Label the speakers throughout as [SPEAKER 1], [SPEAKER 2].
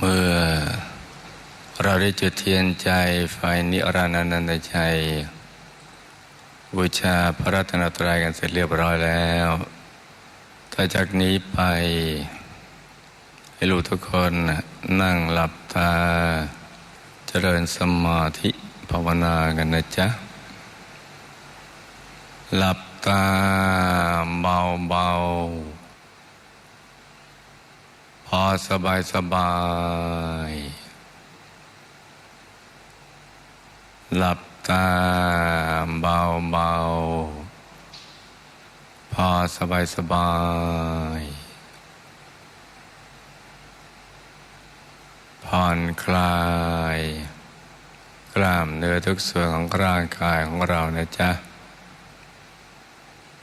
[SPEAKER 1] เมื่อเราได้จุดเทียนใจไฟนิรันดร์นันตชัยบูชาพระรัตนตรัยกันเสร็จเรียบร้อยแล้วถ้าจากนี้ไป ให้ลูกทุกคนนั่งหลับตา เจริญสมาธิภาวนากันนะจ๊ะ หลับตาเบาเบาๆ อสบายสบาย หลับตาเบาเบาพอสบายสบาย ผ่อนคลาย กล้ามเนื้อทุกส่วนของร่างกายของเรานะจ๊ะ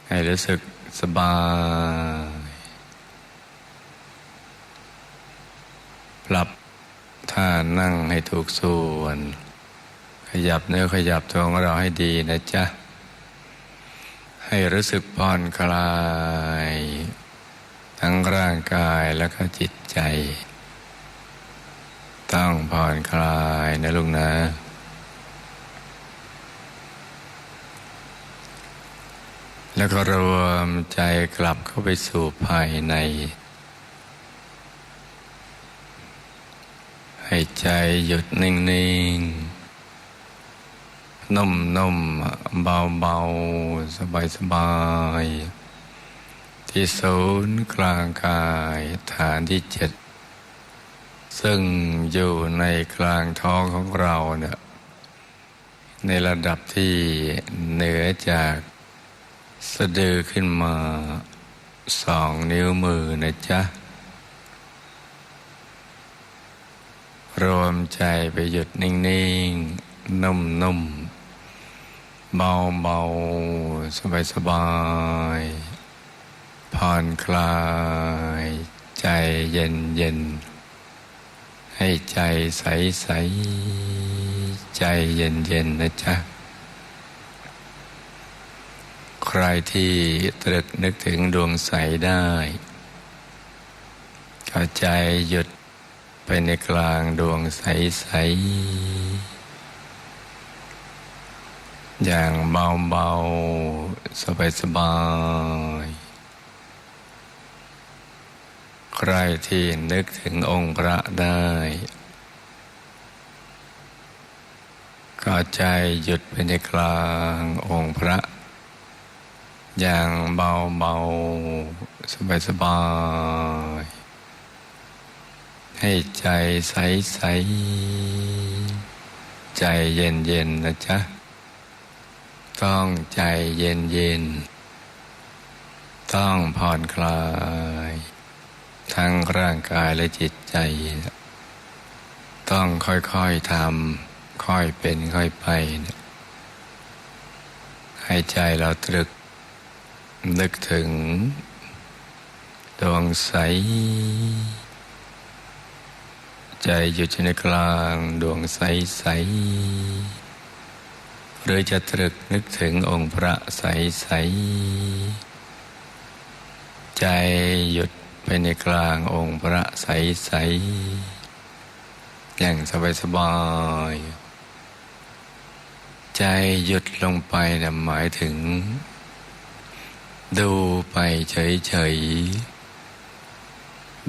[SPEAKER 1] ให้รู้สึกสบาย ปรับท่านั่งให้ถูกส่วน ขยับเนื้อขยับตัวของเราให้ดีนะจ๊ะ ให้รู้สึกผ่อนคลาย ทั้งร่างกายแล้วก็จิตใจ ต้องผ่อนคลายนะลุงนะแล้วก็รวมใจกลับเข้าไปสู่ภายใน ให้ใจหยุดนิ่งๆ นุ่มๆ เบาๆ สบายๆ ที่ศูนย์กลางกายฐานที่เจ็ด ซึ่งอยู่ในกลางท้องของเราเนี่ยในระดับที่เหนือจากสะดือขึ้นมาสองนิ้วมือนะจ๊ะ รวมใจไปหยุดนิ่งๆ นุ่มๆ เบาๆ สบายๆ ผ่อนคลาย ใจเย็นๆ ให้ใจใสๆ ใจเย็นๆ นะจ๊ะ ใครที่ตรึกนึกถึงดวงใสได้ก็ใจหยุด ไปในกลางดวงใส ๆ อย่างเบา ๆ สบาย ๆ ใครที่นึกถึงองค์พระได้ก็ใจหยุดไปในกลางองค์พระ อย่างเบาเบาสบายสบาย ให้ใจใสใสใจเย็นเย็นนะจ๊ะ ต้องใจเย็นเย็น ต้องผ่อนคลาย ทั้งร่างกายและจิตใจ ต้องค่อยๆทำค่อยเป็นค่อยไปนะให้ใจเราตรึก นึกถึง ดวงใส ใจอยู่ในกลางดวงใสใสหรือจะตรึกนึกถึงองค์พระใสใสใจหยุดไปในกลางองค์พระใสใสอย่างสบายสบายใจหยุดลงไปนะหมายถึง ดูไปเฉยๆ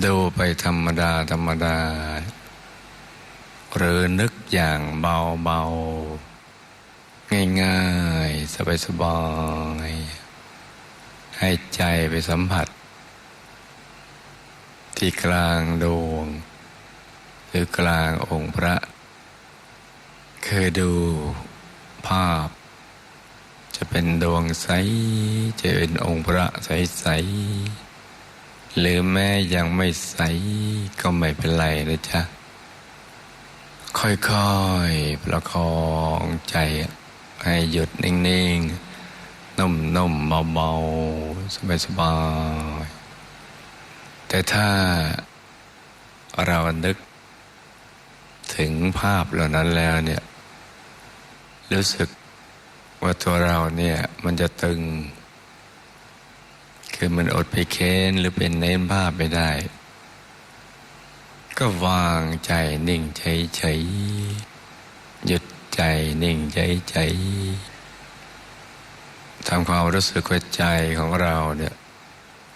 [SPEAKER 1] ดูไปธรรมดาธรรมดา หรือนึกอย่างเบาๆ ง่ายๆ สบายๆ ให้ใจไปสัมผัส ที่กลางดวง หรือกลางองค์พระ เคยดูภาพ จะเป็นดวงใส จะเป็นองค์พระใส ๆ หรือแม้ยังไม่ใสก็ไม่เป็นไรนะจ๊ะ ค่อยๆ ประคองใจให้หยุดนิ่งๆ นุ่มๆ เบาๆ สบายๆ แต่ถ้าเรานึกถึงภาพเหล่านั้นแล้วเนี่ย รู้สึกว่าตัวเราเนี่ยมันจะตึง คือมันอดไปเค้นหรือเป็นเน้นภาพไม่ได้ ก็วางใจนิ่งเฉยๆหยุดใจนิ่งเฉยๆทำความรู้สึกว่าใจของเราเนี่ย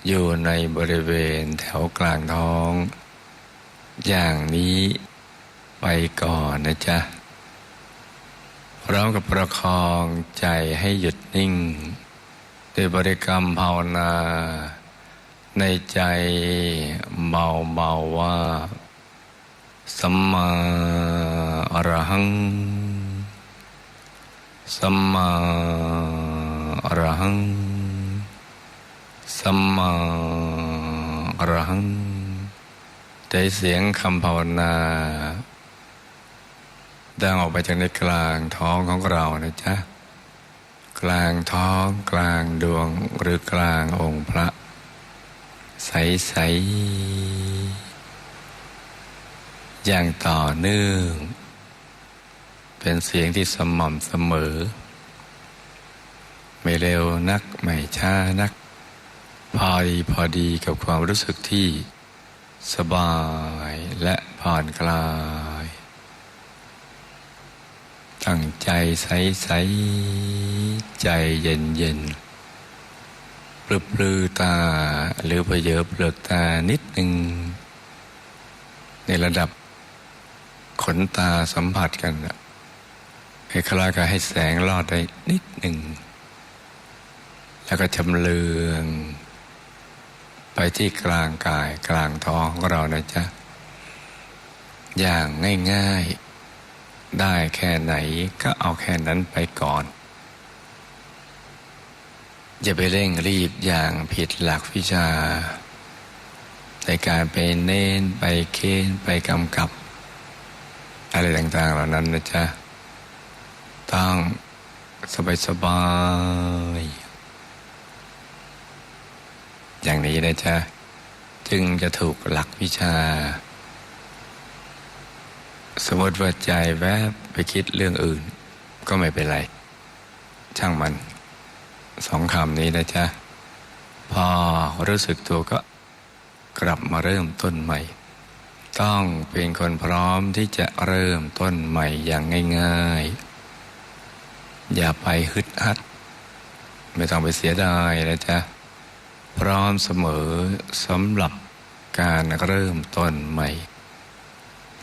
[SPEAKER 1] อยู่ในบริเวณแถวกลางท้อง อย่างนี้ไปก่อนนะจ๊ะพร้อมกับประคองใจให้หยุดนิ่งด้วยบริกรรมภาวนา ในใจเบาๆว่า สัมมาอรหัง สัมมาอรหัง สัมมาอรหังได้เสียงคำภาวนาดังออกไปจากในกลางท้องของเรานะจ๊ะ กลางท้องกลางดวงหรือกลางองค์พระ ใสๆ อย่างต่อเนื่อง เป็นเสียงที่สม่ำเสมอ ไม่เร็วนักไม่ช้านัก พอดีพอดีกับความรู้สึกที่สบายและผ่อนคลาย ตั้งใจใสๆใจเย็นเย็นๆปลือปลือตา หรือเพเยอเปลือกตานิดหนึ่งในระดับ ขนตาสัมผัสกันน่ะให้คลายกับให้แสงลอดได้นิดหนึ่ง แล้วก็ชำเลือง ไปที่กลางกายกลางท้องของเรานะจ๊ะ อย่างง่ายๆ ได้แค่ไหนก็เอาแค่นั้นไปก่อน อย่าไปเร่งรีบอย่างผิดหลักวิชาในการไปเน้นไปเค้นไปกำกับ อะไรต่าง ๆ เหล่านั้นนะจ๊ะต้องสบายๆอย่างนี้นะจ๊ะจึงจะถูกหลักวิชา สมมติว่าใจแวบไปคิดเรื่องอื่น ก็ไม่เป็นไร ช่างมันสองคำนี้นะจ๊ะ พอรู้สึกตัวก็กลับมาเริ่มต้นใหม่ ต้องเป็นคนพร้อมที่จะเริ่มต้นใหม่อย่างง่าย ๆ อย่าไปฮึดฮัด ไม่ต้องไปเสียดายนะจ๊ะ พร้อมเสมอสำหรับการเริ่มต้นใหม่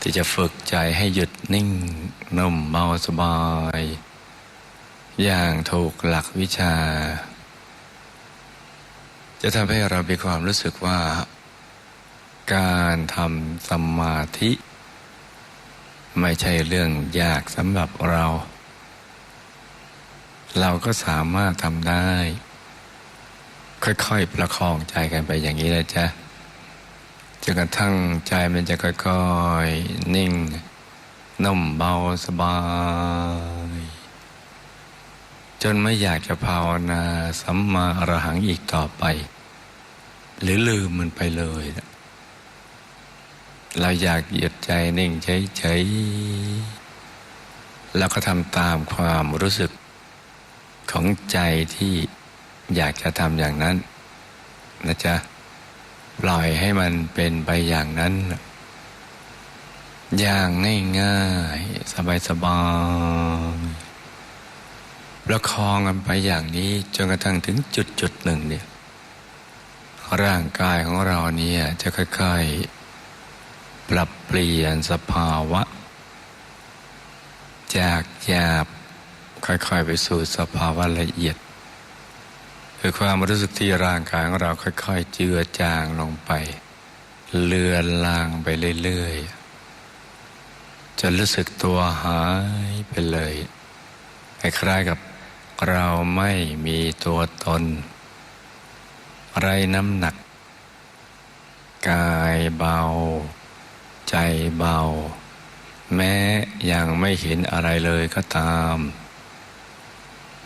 [SPEAKER 1] ที่จะฝึกใจให้หยุดนิ่งนุ่มเบาสบาย อย่างถูกหลักวิชา จะทำให้เรามีความรู้สึกว่า การทำสมาธิ ไม่ใช่เรื่องยากสำหรับเรา เราก็สามารถทำได้ ค่อยๆ ประคองใจกันไปอย่างนี้นะจ๊ะจนกระทั่งใจมันจะค่อยๆ นิ่ง นุ่มเบาสบาย จนไม่อยากจะภาวนาสัมมาอรหังอีกต่อไป หรือลืมมันไปเลยนะ เราอยากหยุดใจนิ่งเฉยๆแล้วก็ทำตามความรู้สึกของใจที่อยากจะทำอย่างนั้นนะจ๊ะปล่อยให้มันเป็นไปอย่างนั้น อย่างง่ายๆ สบายๆประคองกันไปอย่างนี้จนกระทั่งถึงจุดจุดหนึ่งเนี่ยร่างกายของเราเนี่ยจะค่อยๆ ปรับเปลี่ยนสภาวะ จากหยาบค่อยๆไปสู่สภาวะละเอียด คือความรู้สึกที่ร่างกายของเราค่อย ๆ เจือจางลงไป เลือนลางไปเรื่อยๆจนรู้สึกตัวหายไปเลยคล้ายๆกับเราไม่มีตัวตน ไรน้ำหนัก กายเบา ใจเบา แม้ยังไม่เห็นอะไรเลยก็ตาม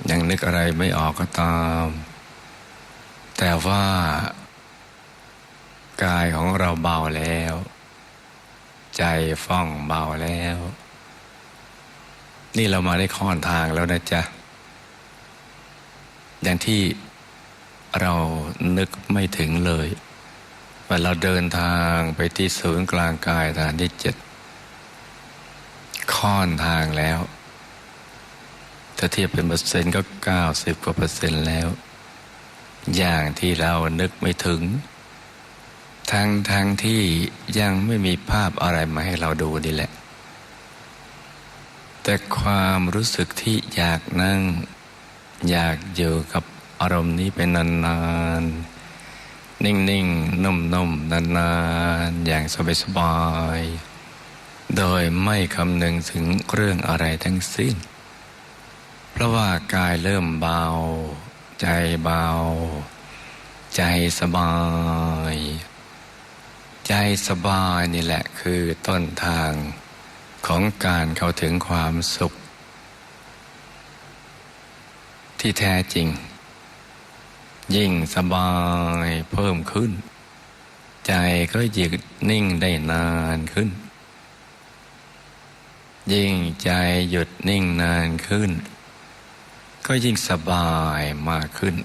[SPEAKER 1] ยังนึกอะไรไม่ออกก็ตาม แต่ว่ากายของเราเบาแล้ว ใจฟ่องเบาแล้ว นี่เรามาได้ค่อนทางแล้วนะจ๊ะ อย่างที่เรานึกไม่ถึงเลย ว่าเราเดินทางไปที่ศูนย์กลางกายฐานที่เจ็ดค่อนทางแล้ว ถ้าเทียบเป็นเปอร์เซ็นต์ก็เก้าสิบกว่าเปอร์เซ็นต์แล้ว อย่างที่เรานึกไม่ถึง ทั้งทั้งที่ยังไม่มีภาพอะไรมาให้เราดูนี่แหละ แต่ความรู้สึกที่อยากนั่ง อยากอยู่กับอารมณ์นี้เป็นนานๆ นิ่งๆ นุ่มๆ นานๆ อย่างสบายๆ โดยไม่คำนึงถึงเรื่องอะไรทั้งสิ้น เพราะว่ากายเริ่มเบา ใจเบา ใจสบาย ใจสบายนี่แหละคือต้นทางของการเข้าถึงความสุข ที่แท้จริง ยิ่งสบายเพิ่มขึ้น ใจก็ยิ่งนิ่งได้นานขึ้น ยิ่งใจหยุดนิ่งนานขึ้น ก็ยิ่งสบายมากขึ้น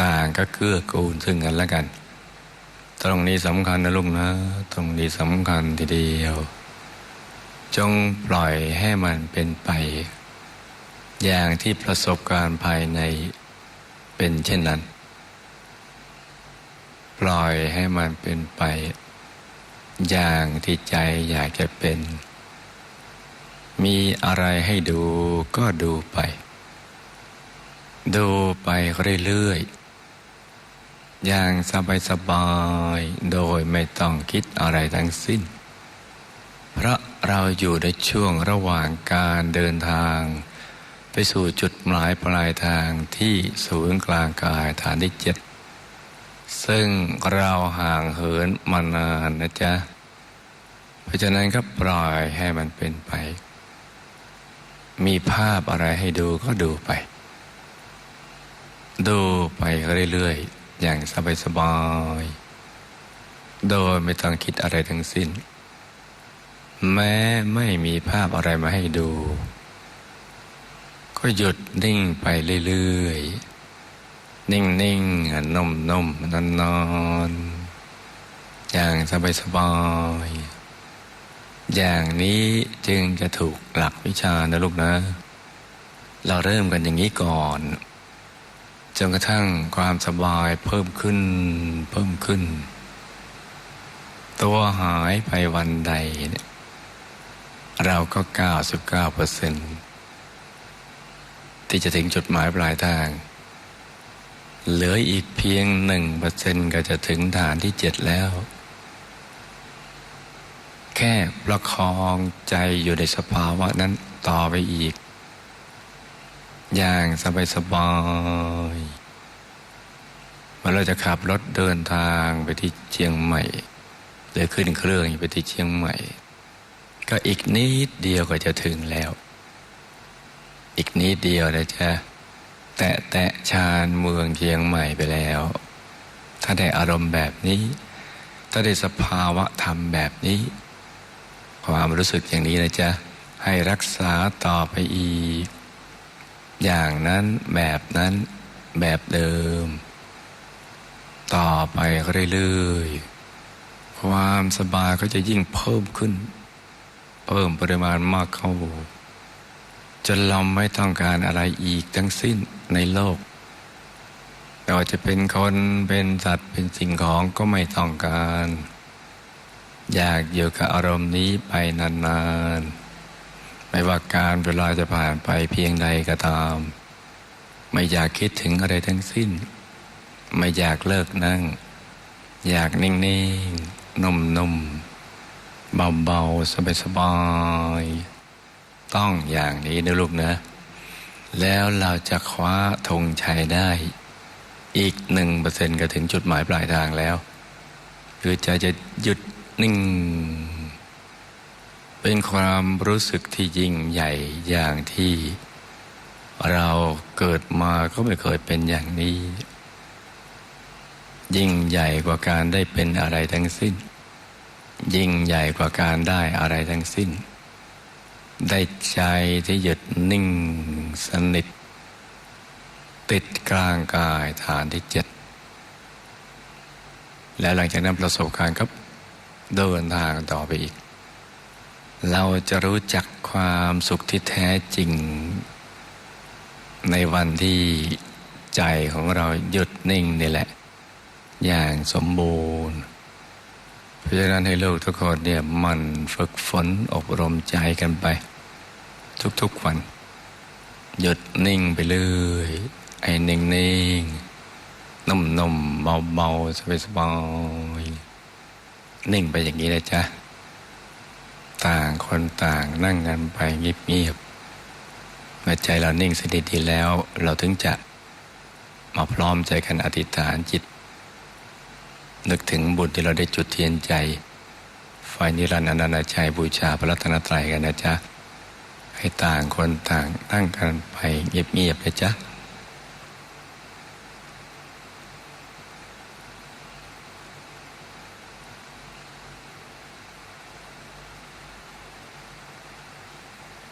[SPEAKER 1] ต่างก็เกื้อกูลซึ่งกันและกัน ตรงนี้สำคัญนะลุงนะ ตรงนี้สำคัญทีเดียว จงปล่อยให้มันเป็นไป อย่างที่ประสบการณ์ภายใน เป็นเช่นนั้น ปล่อยให้มันเป็นไป อย่างที่ใจอยากจะเป็น มีอะไรให้ดูก็ดูไป ดูไปเรื่อยๆอย่างสบายๆโดยไม่ต้องคิดอะไรทั้งสิ้น เพราะเราอยู่ในช่วงระหว่างการเดินทาง ไปสู่จุดหมายปลายทางที่ศูนย์กลางกายฐานที่เจ็ดซึ่งเราห่างเหินมานานนะจ๊ะ เพราะฉะนั้นก็ปล่อยให้มันเป็นไป มีภาพอะไรให้ดูก็ดูไป ดูไปเรื่อยๆ อย่างสบายๆ โดยไม่ต้องคิดอะไรทั้งสิ้น แม้ไม่มีภาพอะไรมาให้ดู ก็หยุดนิ่งไปเรื่อยๆ นิ่งๆนุ่มๆนอนๆอย่างสบายๆอย่างนี้จึงจะถูกหลักวิชานะลูกนะ เราเริ่มกันอย่างนี้ก่อนจนกระทั่งความสบายเพิ่มขึ้น เพิ่มขึ้น ตัวหายไปวันใดเนี่ยเราก็ 99เปอร์เซ็น ที่จะถึงจุดหมายปลายทาง เหลืออีกเพียงหนึ่งเปอร์เซ็นก็จะถึงฐานที่เจ็ดแล้ว แค่ประคองใจอยู่ในสภาวะนั้นต่อไปอีก อย่างสบายสบายเมื่อเราจะขับรถเดินทางไปที่เชียงใหม่หรือขึ้นเครื่องไปที่เชียงใหม่ ก็อีกนิดเดียวก็จะถึงแล้ว อีกนิดเดียวนะจ๊ะแตะแตะชานเมืองเชียงใหม่ไปแล้ว ถ้าได้อารมณ์แบบนี้ ถ้าได้สภาวะธรรมแบบนี้ ความรู้สึกอย่างนี้นะจ๊ะให้รักษาต่อไปอีก อย่างนั้นแบบนั้นแบบเดิม ต่อไปเรื่อยๆความสบายก็จะยิ่งเพิ่มขึ้น เพิ่มปริมาณมากเข้า จนเราไม่ต้องการอะไรอีกทั้งสิ้นในโลกไม่ว่าจะเป็นคนเป็นสัตว์เป็นสิ่งของก็ไม่ต้องการ อยากอยู่กับอารมณ์นี้ไปนานๆ ไม่ว่าการเวลาจะผ่านไปเพียงใดก็ตาม ไม่อยากคิดถึงอะไรทั้งสิ้น ไม่อยากเลิกนั่ง อยากนิ่งๆนุ่มๆเบาๆสบายๆ ต้องอย่างนี้นะลูกนะ แล้วเราจะคว้าธงชัยได้ อีกหนึ่งเปอร์เซ็นต์ก็ถึงจุดหมายปลายทางแล้ว คือใจจะหยุดนิ่ง เป็นความรู้สึกที่ยิ่งใหญ่อย่างที่ เราเกิดมาก็ไม่เคยเป็นอย่างนี้ ยิ่งใหญ่กว่าการได้เป็นอะไรทั้งสิ้น ยิ่งใหญ่กว่าการได้อะไรทั้งสิ้น ได้ใจที่หยุดนิ่งสนิท ติดกลางกายฐานที่เจ็ด แล้วหลังจากนั้นประสบการณ์ก็เดินทางต่อไปอีก เราจะรู้จักความสุขที่แท้จริง ในวันที่ใจของเราหยุดนิ่งนี่แหละ อย่างสมบูรณ์ เพราะฉะนั้นให้ลูกทุกคนเนี่ยมันฝึกฝนอบรมใจกันไป ทุกๆวัน หยุดนิ่งไปเรื่อยไอ้นิ่งนิ่งๆนุ่มๆเบาๆสบายๆนิ่งไปอย่างนี้เลยจ้ะต่างคนต่างนั่งกันไปเงียบๆเมื่อใจเรานิ่งสนิทดีแล้ว เราถึงจะมาพร้อมใจกันอธิษฐานจิต นึกถึงบุญที่เราได้จุดเทียนใจไฟนิรันดร์อนันตชัยบูชาพระรัตนตรัยกันนะจ๊ะ ให้ต่างคนต่างตั้งกันไปเงียบๆเลยจ๊ะ